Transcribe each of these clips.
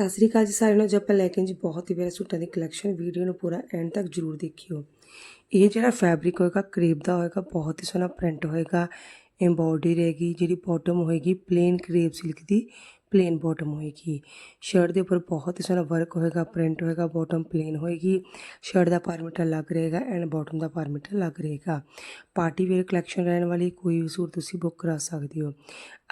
ਸਤਿ ਸ੍ਰੀ ਅਕਾਲ ਜੀ ਸਾਰਿਆਂ ਨੂੰ, ਅੱਜ ਆਪਾਂ ਲੈ ਕੇ ਜੀ ਬਹੁਤ ਹੀ ਪਿਆਰੇ ਸੂਟਾਂ ਦੀ ਕਲੈਕਸ਼ਨ ਵੀਡੀਓ ਨੂੰ ਪੂਰਾ ਐਂਡ ਤੱਕ ਜਰੂਰ ਦੇਖਿਓ। ਇਹ ਜਿਹੜਾ ਫੈਬਰਿਕ ਹੋਏਗਾ ਕਰੇਪ ਦਾ ਹੋਏਗਾ, ਬਹੁਤ ਹੀ ਸੋਹਣਾ ਪ੍ਰਿੰਟ ਹੋਏਗਾ। ਐਮਬੋਰਡਰੀ ਰਹੇਗੀ ਜਿਹੜੀ ਬਾਟਮ ਹੋਏਗੀ ਪਲੇਨ ਕਰੇਪ ਸਿਲਕ ਦੀ। ਪਲੇਨ ਬਾਟਮ ਹੋਏਗੀ। ਸ਼ਰਟ ਦੇ ਉੱਪਰ ਬਹੁਤ ਹੀ ਸੋਹਣਾ ਵਰਕ ਹੋਏਗਾ ਪ੍ਰਿੰਟ ਹੋਏਗਾ ਬਾਟਮ ਪਲੇਨ ਹੋਏਗੀ। ਸ਼ਰਟ ਦਾ ਪਾਰਮੀਟਰ ਲੱਗ ਰਹੇਗਾ ਐਂਡ ਬਾਟਮ ਦਾ ਪਾਰਮੀਟਰ ਲੱਗ ਰਹੇਗਾ। ਪਾਰਟੀ ਵੇਅਰ ਕਲੈਕਸ਼ਨ ਰਹਿਣ ਵਾਲੀ ਕੋਈ ਵੀ ਸੂਟ ਤੁਸੀਂ ਬੁੱਕ ਕਰਾ ਸਕਦੇ ਹੋ।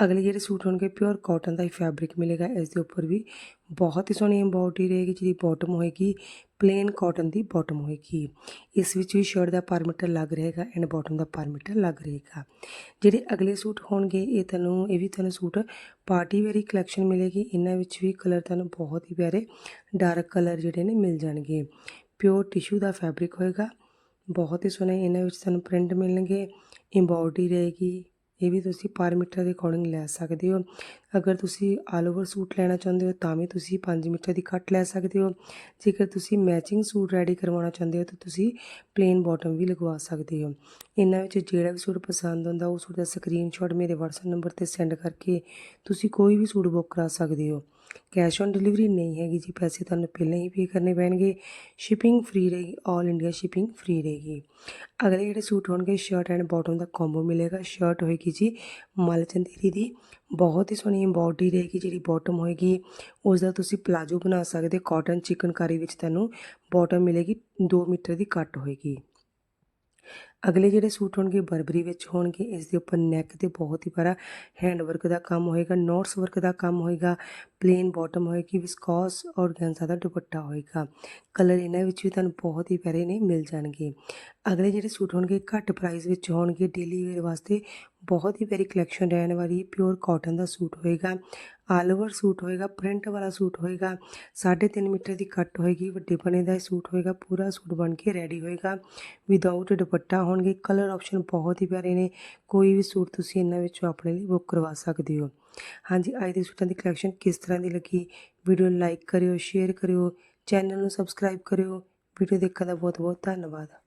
ਅਗਲੇ ਜਿਹੜੇ ਸੂਟ ਹੋਣਗੇ ਪਿਓਰ ਕਾਟਨ ਦਾ ਹੀ ਫੈਬਰਿਕ ਮਿਲੇਗਾ। ਇਸ ਦੇ ਉੱਪਰ ਵੀ ਬਹੁਤ ਹੀ ਸੋਹਣੀ ਐਮਬੋਰਡਰੀ ਰਹੇਗੀ, ਜਿਹਦੀ ਬਾਟਮ ਹੋਏਗੀ। ਪਲੇਨ ਕਾਟਨ ਦੀ ਬਾਟਮ ਹੋਏਗੀ। ਇਸ ਵਿੱਚ ਵੀ ਸ਼ਰਟ ਦਾ ਪਾਰਮੀਟਰ ਲੱਗ ਰਹੇਗਾ ਐਂਡ ਬਾਟਮ ਦਾ ਪਾਰਮੀਟਰ ਲੱਗ ਰਹੇਗਾ। ਜਿਹੜੇ ਅਗਲੇ ਸੂਟ ਹੋਣਗੇ, ਇਹ ਤੁਹਾਨੂੰ, ਇਹ ਵੀ ਤੁਹਾਨੂੰ ਸੂਟ ਪਾਰਟੀ ਵੇਅਰ ਕਲੈਕਸ਼ਨ ਮਿਲੇਗੀ। ਇਹਨਾਂ ਵਿੱਚ ਵੀ ਕਲਰ ਤੁਹਾਨੂੰ ਬਹੁਤ ਹੀ ਪਿਆਰੇ ਡਾਰਕ ਕਲਰ ਜਿਹੜੇ ਨੇ ਮਿਲ ਜਾਣਗੇ। ਪਿਓਰ ਟਿਸ਼ੂ ਦਾ ਫੈਬਰਿਕ ਹੋਏਗਾ। ਬਹੁਤ ਹੀ ਸੋਹਣੇ ਇਹਨਾਂ ਵਿੱਚ ਤੁਹਾਨੂੰ ਪ੍ਰਿੰਟ ਮਿਲਣਗੇ। ਐਮਬੋਰਡਰੀ ਰਹੇਗੀ। ਇਹ ਵੀ ਤੁਸੀਂ ਪਰ ਮੀਟਰ ਦੇ ਅਕੋਰਡਿੰਗ ਲੈ ਸਕਦੇ ਹੋ। ਅਗਰ ਤੁਸੀਂ ਆਲ ਓਵਰ ਸੂਟ ਲੈਣਾ ਚਾਹੁੰਦੇ ਹੋ, ਤਾਂ ਵੀ ਤੁਸੀਂ 5 ਮੀਟਰ ਦੀ ਕੱਟ ਲੈ ਸਕਦੇ ਹੋ। ਜੇਕਰ ਤੁਸੀਂ ਮੈਚਿੰਗ ਸੂਟ ਰੈਡੀ ਕਰਵਾਉਣਾ ਚਾਹੁੰਦੇ ਹੋ, ਤਾਂ ਤੁਸੀਂ ਪਲੇਨ ਬਾਟਮ ਵੀ ਲਗਵਾ ਸਕਦੇ ਹੋ। ਇਹਨਾਂ ਵਿੱਚ ਜਿਹੜਾ ਵੀ ਸੂਟ ਪਸੰਦ ਹੁੰਦਾ ਉਹ ਸੂਟ ਦਾ ਸਕਰੀਨਸ਼ਾਟ ਮੇਰੇ WhatsApp ਨੰਬਰ ਤੇ ਸੈਂਡ ਕਰਕੇ ਤੁਸੀਂ ਕੋਈ ਵੀ ਸੂਟ ਬੁੱਕ ਕਰਾ ਸਕਦੇ ਹੋ। ਕੈਸ਼ ਔਨ ਡਿਲੀਵਰੀ ਨਹੀਂ ਹੈਗੀ ਜੀ, ਪੈਸੇ ਤੁਹਾਨੂੰ ਪਹਿਲਾਂ ਹੀ ਪੇ ਕਰਨੇ ਪੈਣਗੇ। ਸ਼ਿਪਿੰਗ ਫ੍ਰੀ ਰਹੇਗੀ 올 ਇੰਡੀਆ ਸ਼ਿਪਿੰਗ ਫ੍ਰੀ ਰਹੇਗੀ। ਅਗਲੇ ਜਿਹੜੇ ਸੂਟ ਹੋਣਗੇ ਸ਼ਰਟ ਐਂਡ ਬਾਟਮ ਦਾ ਕੰਬੋ ਮਿਲੇਗਾ। ਸ਼ਰਟ ਹੋਏਗੀ ਜੀ ਮਲ ਚੰਦੇਰੀ ਦੀ, ਬਹੁਤ ਹੀ ਸੋਹਣੀ ਐਮਬੋਰਡਰੀ ਰਹੇਗੀ ਜਿਹੜੀ ਬਾਟਮ ਹੋਏਗੀ। ਉਸ ਦਾ ਤੁਸੀਂ ਪਲਾਜੋ ਬਣਾ ਸਕਦੇ ਕਾਟਨ ਚਿਕਨਕਾਰੀ ਵਿੱਚ ਤੁਹਾਨੂੰ ਬਾਟਮ ਮਿਲੇਗੀ 2 ਮੀਟਰ ਦੀ ਕੱਟ ਹੋਏਗੀ। ਅਗਲੇ ਜਿਹੜੇ ਸੂਟ ਹੋਣਗੇ ਬਰਬਰੀ ਵਿੱਚ ਹੋਣਗੇ, ਇਸ ਦੇ ਉੱਪਰ ਨੈਕ ਤੇ ਬਹੁਤ ਹੀ ਪਿਆਰਾ ਹੈਂਡ ਵਰਕ ਦਾ ਕੰਮ ਹੋਏਗਾ ਨੋਟਸ ਵਰਕ ਦਾ ਕੰਮ ਹੋਏਗਾ ਪਲੇਨ ਬਾਟਮ ਹੋਏਗੀ ਵਿਸਕੋਸ ਔਰਗੈਂਜ਼ਾ ਦਾ ਦੁਪੱਟਾ ਹੋਏਗਾ। ਕਲਰ ਇਹਨਾਂ ਵਿੱਚ ਵੀ ਤੁਹਾਨੂੰ ਬਹੁਤ ਹੀ ਪਿਆਰੇ ਨੇ, ਮਿਲ ਜਾਣਗੇ। ਅਗਲੇ ਜਿਹੜੇ ਸੂਟ ਹੋਣਗੇ, ਘੱਟ ਪ੍ਰਾਈਸ ਵਿੱਚ ਹੋਣਗੇ ਡੇਲੀ ਵੇਅਰ ਵਾਸਤੇ ਬਹੁਤ ਹੀ ਪਿਆਰੀ ਕਲੈਕਸ਼ਨ ਰਹਿਣ ਵਾਲੀ ਪਿਓਰ ਕਾਟਨ ਦਾ ਸੂਟ ਹੋਏਗਾ। ਆਲ ਓਵਰ ਸੂਟ ਹੋਏਗਾ ਪ੍ਰਿੰਟ ਵਾਲਾ ਸੂਟ ਹੋਏਗਾ 3.5 ਮੀਟਰ ਦੀ ਕੱਟ ਹੋਏਗੀ, ਵੱਡੇ ਬਣੇ ਦਾ ਸੂਟ ਹੋਏਗਾ, ਪੂਰਾ ਸੂਟ ਬਣ ਕੇ ਰੈਡੀ ਹੋਏਗਾ। ਵਿਦਆਊਟ ਦੁਪੱਟਾ ਹੋਣਗੇ ਕਲਰ ਆਪਸ਼ਨ ਬਹੁਤ ਹੀ ਪਿਆਰੇ ਨੇ, ਕੋਈ ਵੀ ਸੂਟ ਤੁਸੀਂ ਇਹਨਾਂ ਵਿੱਚੋਂ ਆਪਣੇ ਲਈ ਬੁੱਕ ਕਰਵਾ ਸਕਦੇ ਹੋ। ਹਾਂਜੀ, ਅੱਜ ਦੇ ਸੂਟਾਂ ਦੀ ਕਲੈਕਸ਼ਨ ਕਿਸ ਤਰ੍ਹਾਂ ਦੀ ਲੱਗੀ? ਵੀਡੀਓ ਨੂੰ ਲਾਈਕ ਕਰਿਓ ਸ਼ੇਅਰ ਕਰਿਓ ਚੈਨਲ ਨੂੰ ਸਬਸਕ੍ਰਾਈਬ ਕਰਿਓ। ਵੀਡੀਓ ਦੇਖਣ ਦਾ ਬਹੁਤ ਬਹੁਤ ਧੰਨਵਾਦ।